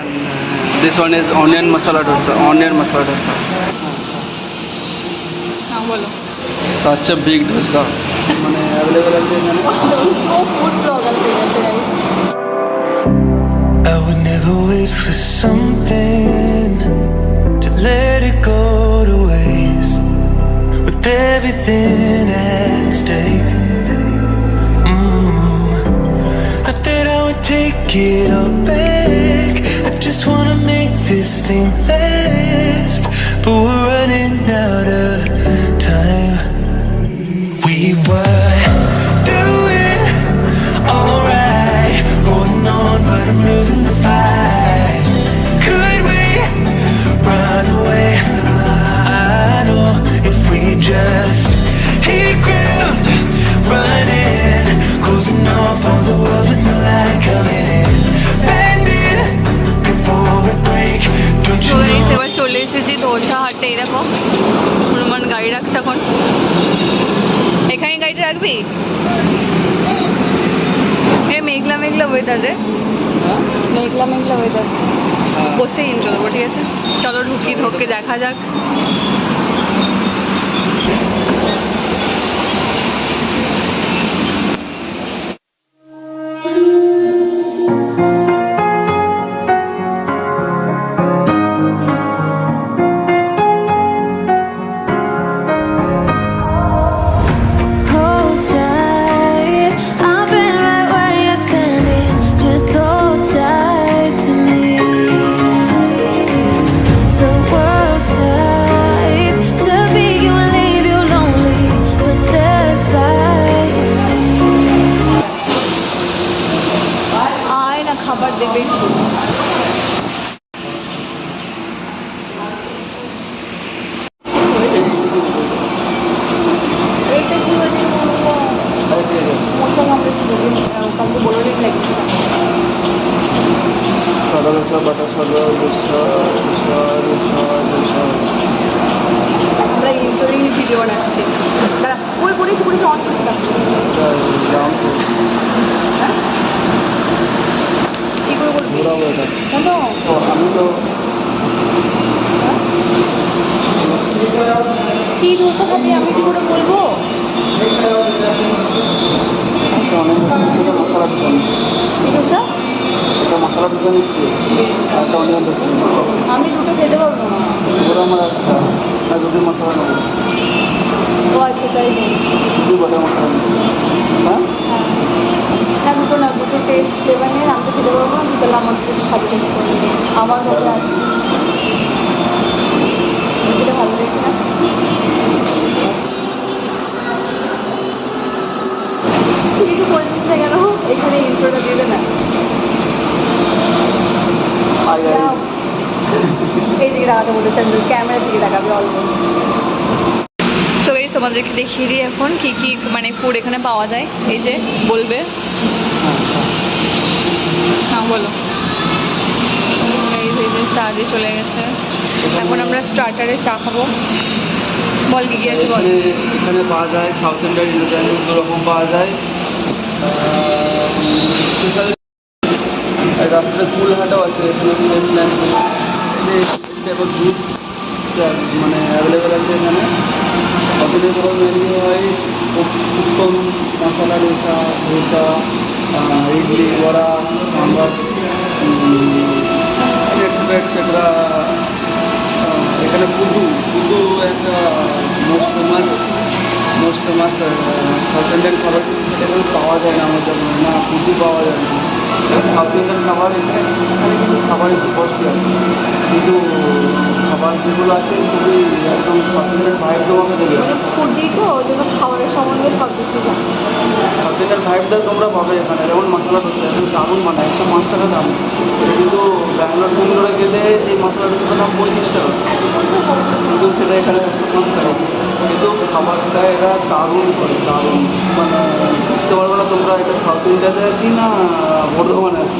and uh, this one is onion masala dosa. Onion masala dosa. হ্যাঁ বলো Such a big dosa. মানে available আছে এখানে ও food blogger হয়ে গেছে guys। I would never wait for something to let it go to waste with everything at stake. Mm. Not that I would take it all back. Just wanna make this thing last, but we're running out of time. We were doing alright, holding on, but I'm losing রাখবি এ মেঘলা মেঘলা weather রে। মেঘলা মেঘলা weather বসেই intro চলবো ঠিক আছে? চলো ঢুকি ঢোকে দেখা যাক। মশলা দোসা নিচ্ছি একটা অনিয়ন আমি দুটো খেতে পারব না। ওরা আমার একটা আর দুটি মশলা নেব ও আচ্ছা তাই দুটি বাটার মশলা নেব হ্যাঁ? হ্যাঁ না দুটো না দুটো টেস্ট ফ্লেভার নিয়ে আমি তো খেতে পারব না বিকেলে আমার কিছু নেবে। আমার ঘরে আছে। এটা ভালো লেগেছে না? কিছু বলছিস না কেন? এখানে ইন্ট্রোটা দিবে না। হাই গাইস এই দিকে তাকাতে বলেছে আমি ক্যামেরার দিকে তাকাবে অলমোস্ট সো গাইস তোমাদেরকে দেখিয়ে দিই এখন কি কি মানে ফুড এখানে পাওয়া যায়। এই যে, বলবে। হ্যাঁ বলো। এই যে, এই চা দিয়ে চলে গেছে। এখন আমরা স্টার্টারে চা খাব। বল, কি কি আছে বল? এখানে পাওয়া যায় সাউথ ইন্ডিয়ান ইন্ডিয়ান দু রকম পাওয়া যায়। আর রাস্তাতে কুলহাটাও আছে এখানে এখন জুস মানে অ্যাভেলেবেল আছে এখানে। ওখানে ধরো মেনলি হয় উত্তম মশলা ডোসা ধোসা ইডলি, বড়া, সাম্বার এটসেট্রা এখানে পুদু পুদু একটা most famous most famous South Indian খাবার কিন্তু পাওয়া যায় না আমাদের না পুঁজি পাওয়া যায় না। সাউথ ইন্ডিয়ান খাবার এখানে কিন্তু খাবার একটু কষ্ট কিন্তু খাবার যেগুলো আছে খুবই একদম সাউথ ইন্ডিয়ান ভাইব তোমাকে দেবে ফুড তো ওই জন্য খাবারের সম্বন্ধে সব কিছু জানি? ইন্ডিয়ান ভাইবটা তোমরা পাবে এখানে যেমন মশলা দোসা এখন দারুণ মানে একশো পাঁচ টাকা দাম কিন্তু ব্যাঙ্গালোর ব্যাঙ্গালোরে গেলে এই মশলা দোসার দাম পঁয়ত্রিশ টাকা। কিন্তু সেটা এখানে একশো পাঁচ টাকা। কিন্তু খাবারটা এরা দারুণ করে দারুণ। মানে বুঝতে পারবে না তোমরা এটা সাউথ ইন্ডিয়াতে আছি না বর্ধমানে আছি?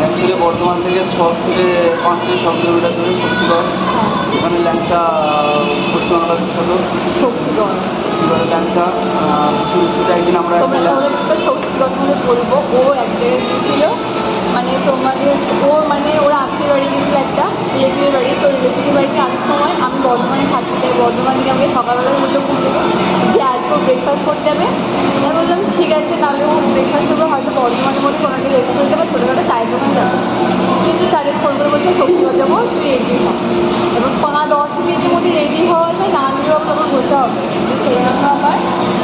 অ্যাকচুয়ালি বর্ধমান থেকে ছ থেকে পাঁচ থেকে ছ কিলোমিটার দূরে শক্তিগড়। ওখানে ল্যাংচা পশ্চিমবাংলা বিখ্যাত। শক্তিগড়। ল্যাংচা। শুরুতে একদিন আমরা শক্তিগড় বলব ও এক জায়গায় গিয়েছিল। মানে তোমাদের ও মানে ওর আত্মীয় বাড়ি গিয়েছিল একটা রিলেটিভের বাড়ি তো রিলেটিভের বাড়িতে আসার সময় আমি বর্ধমানে থাকি, তাই বর্ধমান থেকে আমাকে সকালবেলা বলল ঘুম থেকে, যে আজকে ব্রেকফাস্ট করতে যাবে। আমি বললাম, ঠিক আছে, তাহলে ও ব্রেকফাস্ট করবে, হয়তো বর্ধমানের মধ্যে কোনো একটা রেস্টুরেন্টে বা ছোটোখাটো চায়ের দোকানে যাবে। কিন্তু স্যারের ফোন করে বলছে শক্তিগড় যাব তুই রেডি হ। এবং পাঁচ দশ মিনিটের মধ্যে রেডি হওয়া যায় না দিলেও আবার বসে হবে। তো সেই জন্য আবার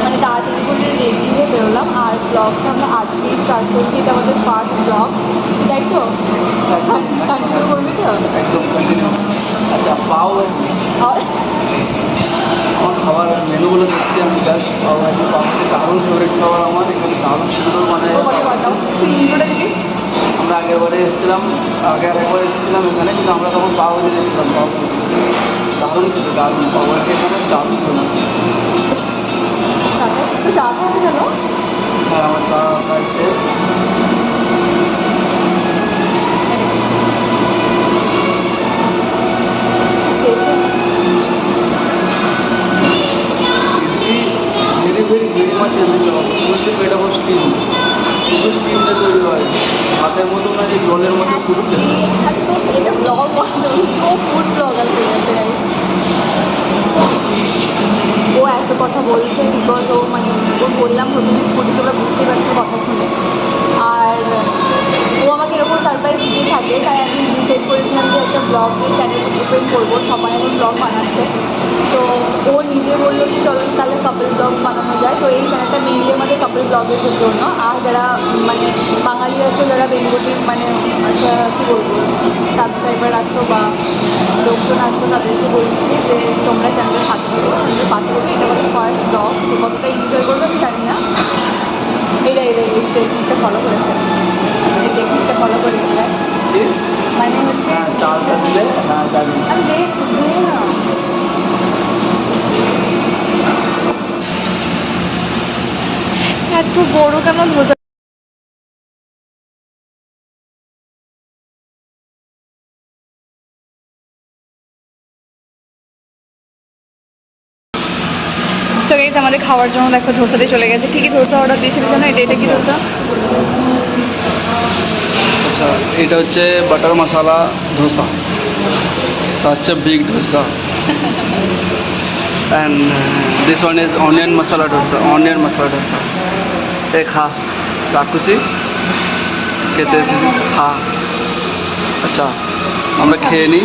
মানে তাড়াতাড়ি করে রেডি হয়ে বেরোলাম। আর ব্লগটা আমরা আজকেই স্টার্ট করছি, এটা আমাদের ফার্স্ট ব্লগ তাই তো কন্টিনিউ করবি তো? একদম আচ্ছা পাও আমার খাবার মেনুগুলো দেখছি আমি জাস্ট পাও ভাজি পাও ভাজি দারুণ ফেভারিট খাবার আমার। এখানে দারুণ সুন্দর মানে আমরা আগের বারে এসেছিলাম আগে একবার এসেছিলাম এখানে কিন্তু আমরা তখন পাও ভাজি এসেছিলাম পাও দারুণ ছিল দারুণ। পাও ভাজি এখানে দারুণ ছিল চা খাবি কেন? হ্যাঁ আমার চা এত কথা বলছে বিকজ ও মানে ও বললাম প্রথমে ফুটি তোমরা বুঝতেই পারছ কথা শুনে। আর ও আমাকে এরকম সারপ্রাইজ দিয়ে থাকে, তাই আমি ডিসাইড করেছিলাম যে একটা ব্লগের চ্যানেল ওপেন করব, সবাই এখন ব্লগ বানাচ্ছে। তো ও নিজে বলল যে চলো তাহলে কাপল ব্লগ বানানো যায়। তো এই চ্যানেলটা মেইনলি আমাদের কাপল ব্লগের জন্য। আর যারা মানে বাঙালি আছো, যারা বেঙ্গলির মানে আচ্ছা কী বলব সাবস্ক্রাইবার আছো বা লোকজন আছো, তাদেরকে বলছি যে তোমরা চ্যানেলের সাথে করব আমাদের পাশে করবে এটা আমাদের ফার্স্ট ব্লগ কতটা এনজয় করবে আমি জানি না। এটা এটা এই টেকনিকটা ফলো করেছে। টেকনিকটা ফলো মানে হচ্ছে হ্যাঁ আমি দেখ না। এত বড় কেন ধোসা সো গেছে আমাদের খাওয়ার জন্য দেখো ধোসাতে চলে গেছে। কী কী ধোসা অর্ডার দিয়েছিল জানো? এটা এটা কি ধোসা আচ্ছা এটা হচ্ছে butter masala dosa. Such a big dosa. And this one is onion masala dosa onion masala dosa এ, খা, রাখুছি। খেতে খা। আচ্ছা আমরা খেয়ে নিই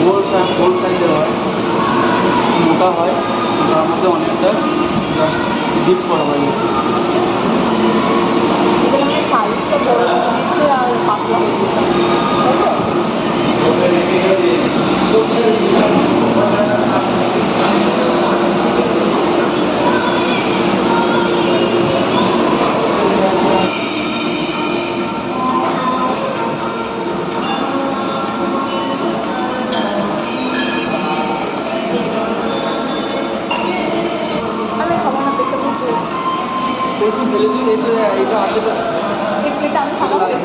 গোল সাইজ গোল সাইজের হয়। মোটা হয় তার মধ্যে অনেকটা ডিপ করা হয় এদের মানে সাইজটা বড় হয়ে গেছে আর পাতলা হয়ে গেছে তাই তো আমি খাব না পেটটা খুব একটু ফেলে দিই এই তো এইটা হাতে তো এই প্লেটটা আমি খাব প্লেটটা আমি দেখ শুধু তো দুটো গায়ে পড়ছে আমি মুখে রাখতে খাওয়া সব খেতে হবে আমি প্রথম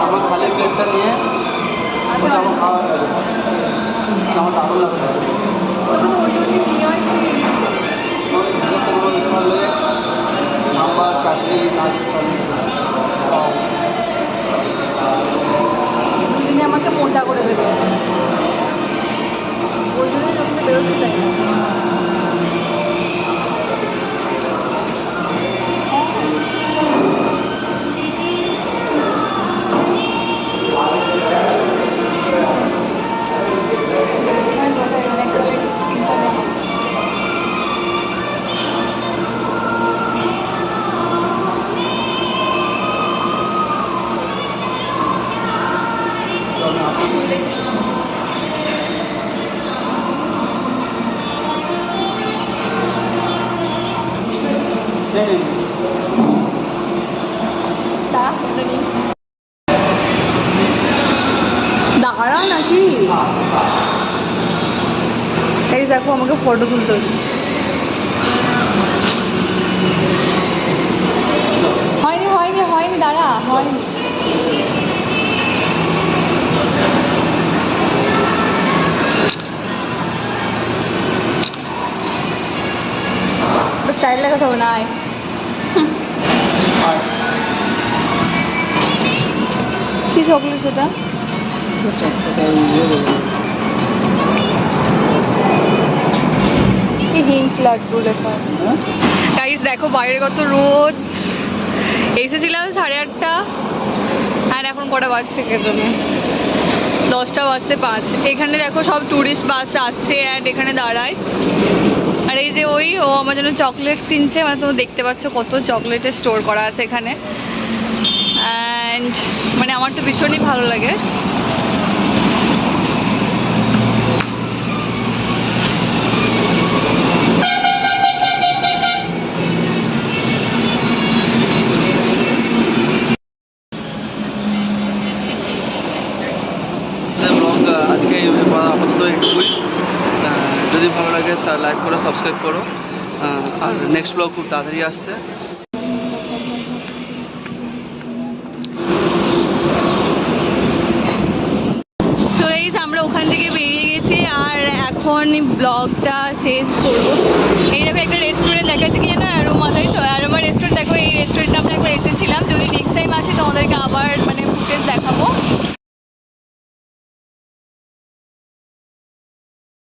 আমার খালি প্লেটটা নিয়ে ওটা আমার খাওয়া আমার দারুণ লাগবে ভালো চাকরি দিনে আমাকে মোটা করে দেবে। ওই জন্যই বেরোতে চাই দাঁড়া নাকি? এই দেখো, আমাকে ফটো তুলতে হচ্ছে। হয়নি হয়নি হয়নি, দাঁড়া, হয়নি। স্টাইল লাগাতে হবে না চকলেট সেটা? কি হিংস লাড্ডু লেখা গাইস দেখো, বাইরে কত রোদ। এসেছিলাম সাড়ে আটটা, আর এখন কটা বাজছে কে জন্য দশটা বাজতে পাঁচ। এখানে দেখো সব ট্যুরিস্ট বাস আসছে অ্যান্ড এখানে দাঁড়ায়। আর এই যে ওই, ও আমার জন্য চকলেটস কিনছে। মানে তুমি দেখতে পাচ্ছ কত চকলেটের স্টোর করা আছে এখানে। অ্যান্ড মানে আমার তো ভীষণই ভালো লাগে। আপাতত যদি ভালো লাগে লাইক করো সাবস্ক্রাইব করো। আর নেক্সট ব্লগ খুব তাড়াতাড়ি আসছে সো এইস আমরা ওখান থেকে বেরিয়ে গেছি আর এখন ব্লগটা শেষ করব। এই একটা রেস্টুরেন্ট দেখাচ্ছে কি অ্যারোমা তাই তো? অ্যারোমা রেস্টুরেন্ট দেখো এই রেস্টুরেন্টটা আমরা একবার এসেছিলাম। যদি নেক্সট টাইম আসি তোমাদেরকে আবার মানে ফুটেজ দেখাবো।